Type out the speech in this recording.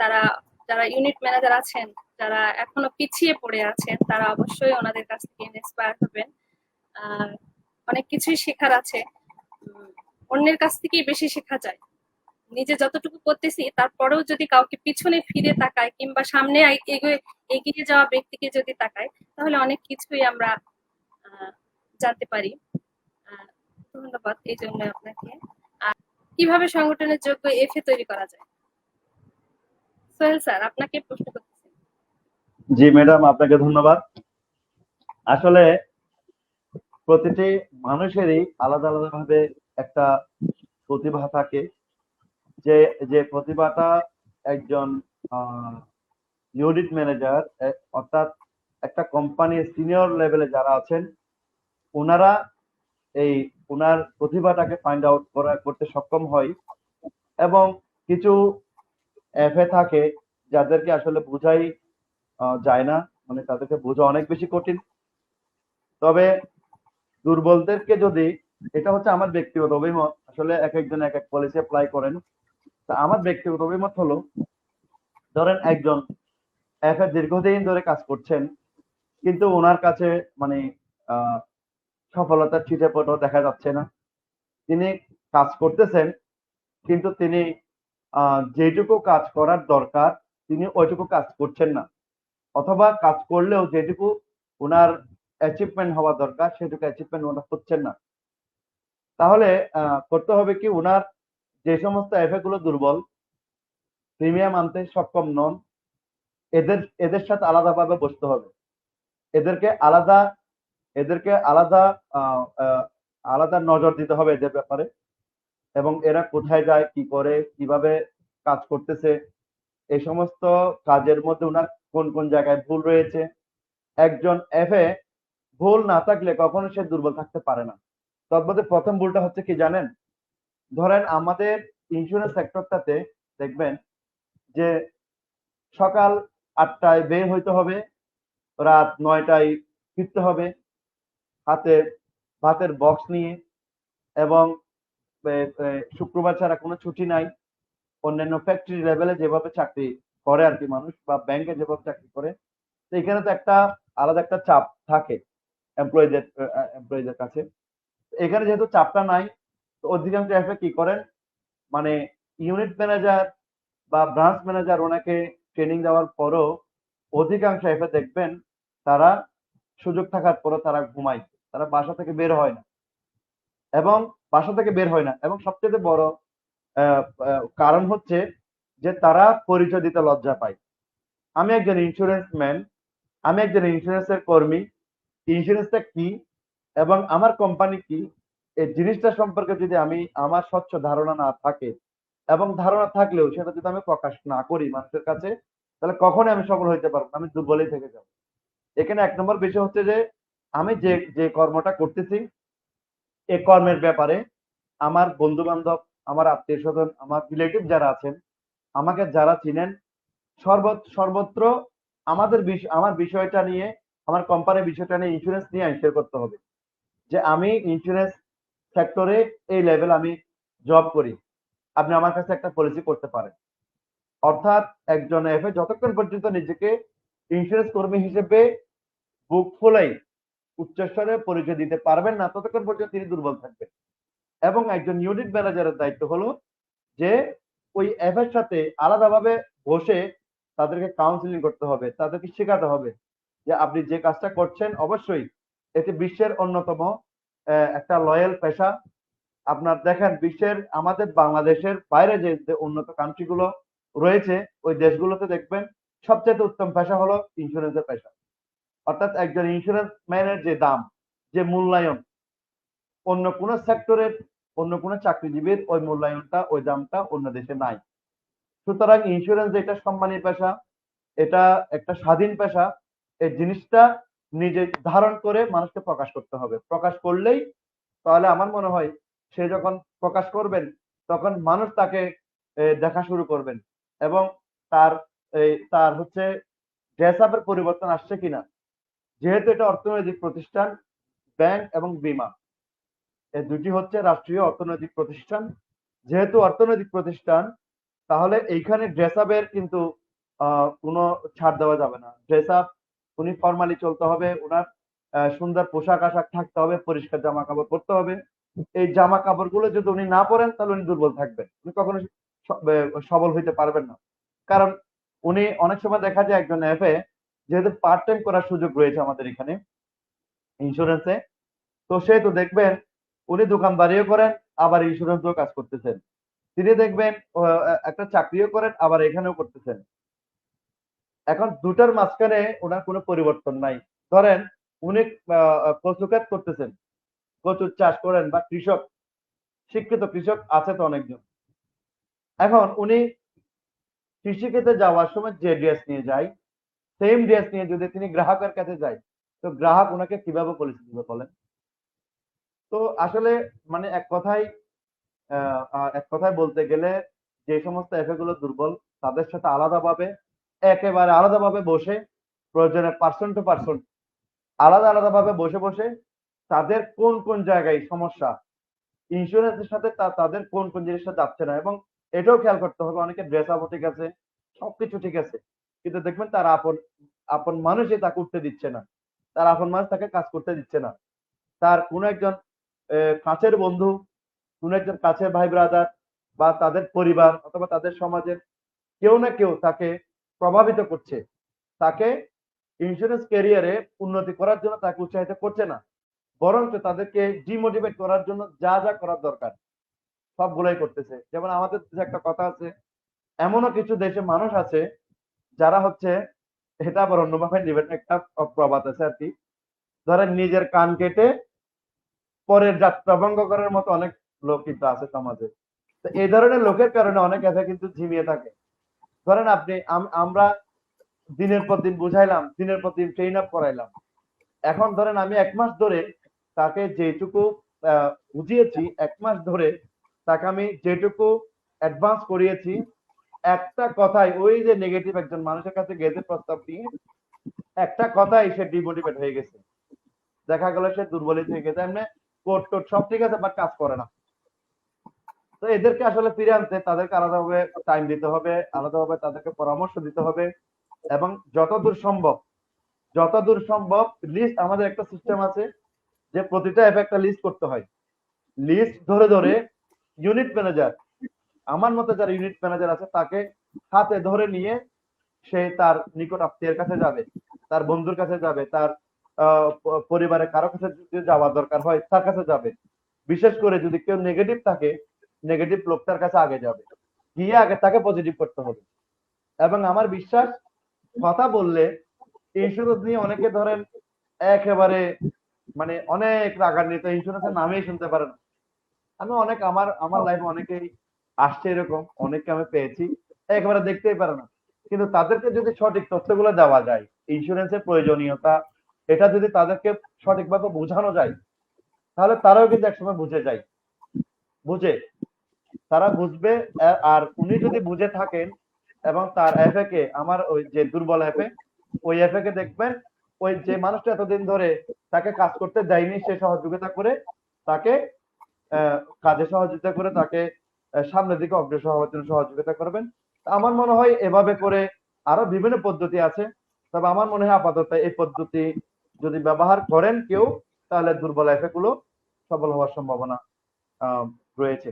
তারা, যারা unit manager আছেন, যারা এখনও পিছিয়ে পড়ে আছেন, তারা অবশ্যই ওনাদের কাছ থেকে ইন্সপায়ার হবেন। অনেক কিছুই শেখার আছে। অন্যের কাছ থেকেই বেশি শেখা যায়। নিজে যতটুকু করতেছি, তারপরেও যদি কাউকে পিছনে ফিরে তাকায় কিংবা সামনে এগিয়ে এগিয়ে যাওয়া ব্যক্তিকে যদি তাকায়, তাহলে অনেক কিছুই আমরা জানতে পারি। ধন্যবাদ, এই জন্য আপনাকে। আর কীভাবে সংগঠনের যোগ্য এফএ তৈরি করা যায়? সোহেল স্যার, আপনাকে প্রশ্ন করতেছি। জি, ম্যাডাম, আপনাকে ধন্যবাদ। আসলে প্রতিটি মানুষেরই আলাদা আলাদা ভাবে একটা প্রতিভা থাকে। যে যে প্রতিভাটা একজন ইউনিট ম্যানেজার অর্থাৎ একটা কোম্পানির সিনিয়র লেভেলে যারা আছেন ওনারা এই ওনার প্রতিভাটাকে ফাইন্ড আউট করা, করতে সক্ষম হয়। এবং কিছু এফএ থাকে, যাদেরকে আসলে বোঝাই যায় না। মানে তাদেরকে বোঝা অনেক বেশি কঠিন। তবে দুর্বলদেরকে যদি, এটা হচ্ছে আমার ব্যক্তিগত অভিমত, আসলে এক একজন এক এক পলিসি অ্যাপ্লাই করেন। তা আমার ব্যক্তিগত অভিমত হলো, ধরেন একজন এফএ দীর্ঘদিন ধরে কাজ করছেন, কিন্তু ওনার কাছে মানে সফলতার ছিটে ফটো দেখা যাচ্ছে না। তিনি কাজ করতেছেন, কিন্তু তিনি যেটুকু কাজ করার দরকার, তিনি ওইটুকু কাজ করছেন না। অথবা কাজ করলেও যেটুকু ওনার অ্যাচিভমেন্ট হওয়া দরকার, সেটুকু অ্যাচিভমেন্ট ওনার হচ্ছেন না। তাহলে করতে হবে কি, ওনার যে সমস্ত এফএ গুলো দুর্বল প্রিমিয়াম আনতে সক্ষম নন, এদের এদের সাথে আলাদাভাবে বসতে হবে। এদেরকে আলাদা এদেরকে আলাদা আলাদা নজর দিতে হবে এদের ব্যাপারে। এবং এরা কোথায় যায় কি করে কীভাবে কাজ করতেছে এই সমস্ত কাজের মধ্যে ওনার কোন কোন জায়গায় ভুল রয়েছে। একজন এফএ ভুল না থাকলে কখনো সে দুর্বল থাকতে পারে না। তার মধ্যে প্রথম ভুলটা হচ্ছে কি জানেন? ধরেন আমাদের ইন্স্যুরেন্স সেক্টরটাতে দেখবেন যে সকাল আটটায় বের হইতে হবে রাত নয়টায় ফিরতে হবে হাতে ভাতের বক্স নিয়ে এবং এ, এ, শুক্রবার ছাড়া কোনো ছুটি নাই। অন্যান্য ফ্যাক্টরি লেভেলে যেভাবে চাকরি করে আর কি মানুষ বা ব্যাংকে যেভাবে চাকরি করে, তো এখানে তো একটা আলাদা একটা চাপ থাকে এমপ্লয়ীদের এমপ্লয়ীদের কাছে। এখানে যেহেতু চাপটা নাই, তো অধিকাংশ এফএ কি করেন? মানে ইউনিট ম্যানেজার বা ব্রাঞ্চ ম্যানেজার ওনাকে ট্রেনিং দেওয়ার পরও অধিকাংশ এফএ দেখবেন তারা সুযোগ থাকার পরও তারা ঘুমায়। তারা বাসা থেকে বের হয় না। এবং বাসা থেকে বের হয় না। এবং সবচেয়ে বড় কারণ হচ্ছে যে তারা পরিচয় দিতে লজ্জা পায়। আমি একজন ইন্স্যুরেন্স ম্যান আমি একজন ইন্স্যুরেন্সের কর্মী। ইন্স্যুরেন্সটা কি এবং আমার কোম্পানি কি? এই জিনিসটা সম্পর্কে যদি আমি আমার স্বচ্ছ ধারণা না থাকে এবং ধারণা থাকলেও সেটা যদি আমি প্রকাশ না করি মানুষের কাছে, তাহলে কখনোই আমি সফল হইতে পারব আমি দুর্বলই থেকে যাব। এখানে এক নম্বর বিষয় হচ্ছে যে আমি যে যে কর্মটা করতেছি এই কর্মের ব্যাপারে আমার বন্ধু বান্ধব আমার আত্মীয় স্বজন আমার রিলেটিভ যারা আছেন, আমাকে যারা চিনেন সর্ব সর্বত্র আমাদের আমার বিষয়টা নিয়ে, আমার কোম্পানির বিষয়টা নিয়ে ইন্স্যুরেন্স নিয়ে আইনশেয়ার করতে হবে। যে আমি ইন্স্যুরেন্স সেক্টরে এই লেভেল আমি জব করি। আপনি আমার কাছে একটা পলিসি করতে পারেন। অর্থাৎ একজন এফএ যতক্ষণ পর্যন্ত নিজেকে ইন্স্যুরেন্স কর্মী হিসেবে বুক ফুলাই উচ্চস্বরে পরিচয় দিতে পারবেন না, ততক্ষণ পর্যন্ত তিনি দুর্বল থাকবেন। এবং একজন ইউনিট ম্যানেজারের দায়িত্ব হলো যে, ওই এর সাথে আলাদাভাবে বসে তাদেরকে কাউন্সিলিং করতে হবে, তাদেরকে শেখাতে হবে যে আপনি যে কাজটা করছেন, অবশ্যই এটি বিশ্বের অন্যতম একটা লয়াল পেশা। আপনার দেখেন, বিশ্বের, আমাদের বাংলাদেশের বাইরে যে উন্নত কান্ট্রি গুলো রয়েছে, ওই দেশগুলোতে দেখবেন সবচেয়ে উত্তম পেশা হলো ইন্স্যুরেন্সের পেশা। অর্থাৎ একজন ইন্স্যুরেন্স ম্যানের যে দাম, যে মূল্যায়ন, অন্য কোনো সেক্টরের অন্য কোনো চাকরিজীবীর ওই মূল্যায়নটা, ওই দামটা অন্য দেশে নাই। সুতরাং ইন্স্যুরেন্স যেটা সম্মানের পেশা, এটা একটা স্বাধীন পেশা, এই জিনিসটা নিজে ধারণ করে মানুষকে প্রকাশ করতে হবে। প্রকাশ করলেই তাহলে আমার মনে হয় সে যখন প্রকাশ করবেন, তখন মানুষ তাকে দেখা শুরু করবেন এবং তার তার হচ্ছে ড্রেস আপের পরিবর্তন আসছে কিনা যেহেতু এটা অর্থনৈতিক প্রতিষ্ঠান, ব্যাংক এবং বীমা। এই দুটি হচ্ছে রাষ্ট্রীয় অর্থনৈতিক প্রতিষ্ঠান। যেহেতু অর্থনৈতিক প্রতিষ্ঠান, তাহলে এইখানে ড্রেস আপের কিন্তু কোনো ছাড় দেওয়া যাবে না। ড্রেস আপ উনি ফর্মালি চলতে হবে ওনার সুন্দর পোশাক আশাক থাকতে হবে, পরিষ্কার জামা কাপড় পরতে হবে। এই জামা কাপড়গুলো যদি উনি না পরেন, তাহলে উনি দুর্বল থাকবেন। উনি কখনো সবল হইতে পারবেন না। কারণ উনি অনেক সময় দেখা যায় একজন এফে যেহেতু পার্ট টাইম করার সুযোগ রয়েছে আমাদের এখানে ইন্স্যুরেন্সে তো সেহেতু দেখবেন উনি দোকানদারিও করেন, আবার ইন্স্যুরেন্সও কাজ করতেছেন। তিনি দেখবেন একটা চাকরিও করেন, আবার এখানেও করতেছেন। এখন দুটার মাঝখানে ওনার কোনো পরিবর্তন নাই। ধরেন, উনি কচু ক্ষেত করতেছেন। কচুর চাষ করেন বা কৃষক, শিক্ষিত কৃষক আছে তো অনেকজন। এখন উনি কৃষিক্ষেত্রে যাওয়ার সময় যে ড্রেস নিয়ে যায় সেম ড্রেস নিয়ে যদি তিনি গ্রাহকের কাছে যায় তো গ্রাহক ওনাকে কীভাবে পরিচিত বলেন? তো আসলে মানে এক আহ, এক কথায় বলতে গেলে যে সমস্ত এফএ গুলো দুর্বল তাদের সাথে আলাদাভাবে একেবারে আলাদাভাবে বসে প্রয়োজনে পার্সন টু পার্সন আলাদা আলাদাভাবে বসে বসে তাদের কোন কোন জায়গায় সমস্যা ইন্স্যুরেন্সের সাথে তাদের কোন কোন জিনিসটা যাচ্ছে না এবং এটাও খেয়াল করতে হবে অনেকে ড্রেস আপও ঠিক আছে সবকিছু ঠিক আছে। কিন্তু দেখবেন তার আপন আপন মানুষই তাকে উঠতে দিচ্ছে না। তার আপন মানুষ তাকে কাজ করতে দিচ্ছে না। তার কোন একজন কাছের বন্ধু, কোন একজন কাছের ভাই ব্রাদার বা তাদের পরিবার অথবা তাদের সমাজের কেউ না কেউ তাকে প্রভাবিত করছে। তাকে ইন্স্যুরেন্স ক্যারিয়ারে উন্নতি করার জন্য তাকে উৎসাহিত করছে না। বরঞ্চ তাদেরকে ডিমোটিভেট করার জন্য যা যা করার দরকার, সবগুলোই করতেছে। যেমন আমাদের দেশে একটা কথা আছে, এমনও কিছু দেশে মানুষ আছে যারা হচ্ছে, এটা আবার অন্যভাবে নেবেন, একটা প্রবাদ আছে আর কি। ধরেন নিজের কান কেটে পরের যাত্রা ভঙ্গ করার মতো অনেক লোক কিন্তু আছে সমাজে। তো এই ধরনের লোকের কারণে অনেক এফে কিন্তু ঝিমিয়ে থাকে। ধরেন আপনি, আম- আমরা দিনের পর দিন বুঝাইলাম, দিনের পর দিন ট্রেন আপ করাইলাম। এখন ধরেন আমি এক মাস ধরে তাকে যেটুকু বুঝিয়েছি, এক মাস ধরে তাকে আমি যেটুকু অ্যাডভান্স করিয়েছি একটা কথাই, ওই যে নেগেটিভ একজন মানুষের কাছে গেছে প্রস্তাব দিয়ে, একটা কথাই সে ডিমোটিভেট হয়ে গেছে। দেখা গেল সে দুর্বলিত হয়ে গেছে। এমনি কোর্ট টোট সব ঠিক আছে বাট কাজ করে না। তো এদেরকে আসলে ফিরে আনতে তাদেরকে আলাদাভাবে টাইম দিতে হবে, আলাদাভাবে তাদেরকে পরামর্শ দিতে হবে, এবং যতদূর সম্ভব যতদূর সম্ভব লিস্ট আমাদের একটা সিস্টেম আছে যে প্রতিটা অ্যাপ একটা লিস্ট করতে হয়। লিস্ট ধরে ধরে ইউনিট ম্যানেজার আমার মতে যারা ইউনিট ম্যানেজার আছে তাকে হাতে ধরে নিয়ে সে তার নিকট আত্মীয়ের কাছে যাবে তার বন্ধুর কাছে যাবে তার আহ, প- পরিবারের কারও কাছে যাওয়া দরকার হয় তার কাছে যাবে। বিশেষ করে যদি কেউ নেগেটিভ থাকে নেগেটিভ লোকটার কাছে আগে যাবে। গিয়ে আগে তাকে পজিটিভ করতে হবে। এবং আমার বিশ্বাস কথা বললে ইন্স্যুরেন্স নিয়ে অনেকে ধরেন একেবারে মানে অনেক রাগান্বিত ইন্স্যুরেন্সের নামেই শুনতে পারেন আমি অনেক আমার আমার লাইফে অনেকেই আসছে এরকম, অনেককে আমি পেয়েছি, একেবারে দেখতেই পারে না। কিন্তু তাদেরকে যদি সঠিক তথ্যগুলো দেওয়া যায় ইন্স্যুরেন্সের প্রয়োজনীয়তা, এটা যদি তাদেরকে সঠিকভাবে বোঝানো যায়, তাহলে তারাও কিন্তু একসময় বুঝে যায়। বুঝে? তারা বুঝবে, আর উনি যদি বুঝে থাকেন এবং তার এফএ কে, আমার ওই যে দুর্বল এফএ ওই এফএ কে দেখবেন, ওই যে মানুষটা এতদিন ধরে তাকে কাজ করতে দেয়নি, সে সহযোগিতা করে তাকে কাজে সহযোগিতা করে তাকে সামনের দিকে অগ্রসর হওয়ার জন্য সহযোগিতা করবেন। আমার মনে হয় এভাবে করে আরও বিভিন্ন পদ্ধতি আছে। তবে আমার মনে হয় আপাতত এই পদ্ধতি যদি ব্যবহার করেন কেউ, তাহলে দুর্বল এফেক্টগুলো সফল হওয়ার সম্ভাবনা রয়েছে।